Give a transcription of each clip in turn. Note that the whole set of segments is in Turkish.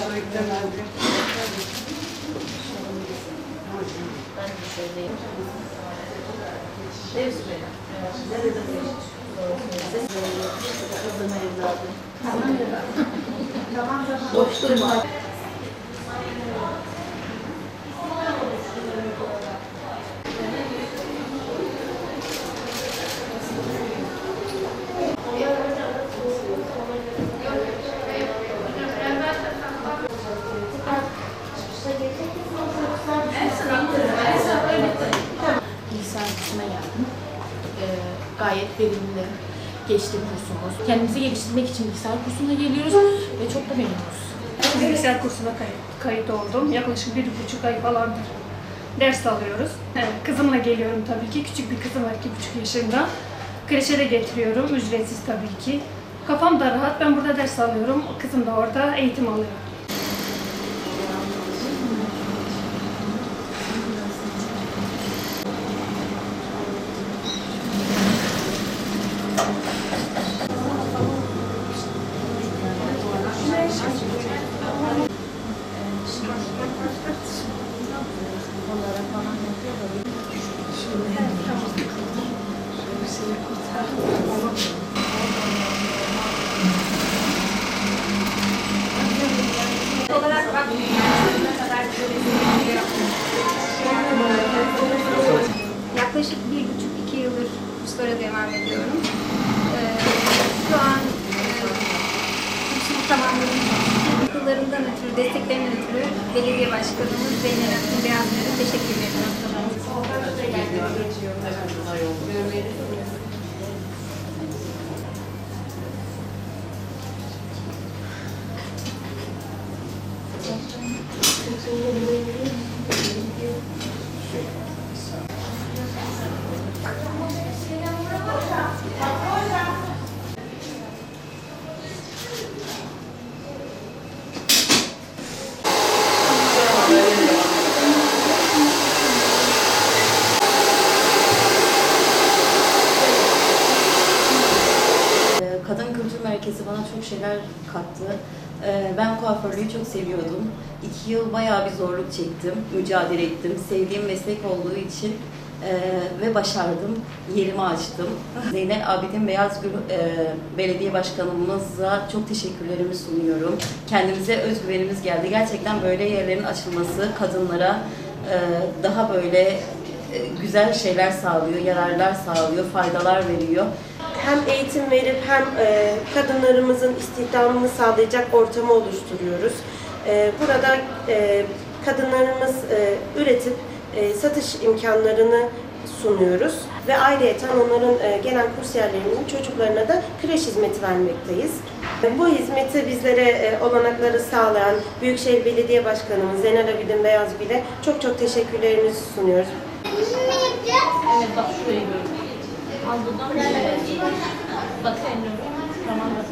Ben de şöyleyim. Kızım evladım. Boş durma. Kursuna geldim. Ee, gayet verimli geçti kursumuz. Kendimizi geliştirmek için bilgisayar kursuna geliyoruz ve çok da memnunuz. Bilgisayar kursuna kayıt, kayıt oldum. Yaklaşık bir buçuk ay falandır ders alıyoruz. Kızımla geliyorum tabii ki. Küçük bir kızım var iki buçuk yaşında. Kreşe de getiriyorum. Ücretsiz tabii ki. Kafam da rahat. Ben burada ders alıyorum. Kızım da orada eğitim alıyor. Yaklaşık bir buçuk iki yıldır kurslara devam ediyorum. Ötürü, desteklerinden ötürü belediye başkanımız Zeynep Akın Beyazlar'a teşekkür ediyorum. Kültür Merkezi bana çok şeyler kattı. Ee, Ben kuaförlüğü çok seviyordum. İki yıl bayağı bir zorluk çektim, mücadele ettim. Sevdiğim meslek olduğu için e, ve başardım. Yerimi açtım. Zeynep Abidin Beyazgül e, Belediye Başkanımıza çok teşekkürlerimi sunuyorum. Kendimize özgüvenimiz geldi. Gerçekten böyle yerlerin açılması kadınlara e, daha böyle güzel şeyler sağlıyor, yararlar sağlıyor, faydalar veriyor. Hem eğitim verip hem e, kadınlarımızın istihdamını sağlayacak ortamı oluşturuyoruz. E, burada e, kadınlarımız e, üretip e, satış imkanlarını sunuyoruz ve ayrıyeten onların e, gelen kursiyerlerimizin çocuklarına da kreş hizmeti vermekteyiz. E, Bu hizmeti bizlere e, olanakları sağlayan Büyükşehir Belediye Başkanımız Zeynel Abidin Beyazgül'e çok çok teşekkürlerimizi sunuyoruz. Evet bak şurayı böyle. Al buradan böyle. Bak sen de. Tamam bak.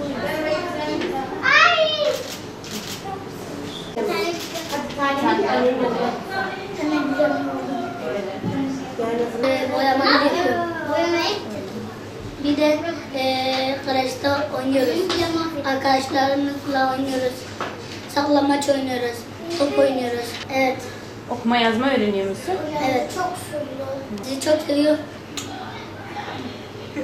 Yani boyamayı yapıyorum. Bir de kreşte oynuyoruz. Arkadaşlarımızla oynuyoruz. Saklamaç oynuyoruz. Top oynuyoruz. Evet. Okuma yazma öğreniyor musun? Evet. Bizi çok seviyor.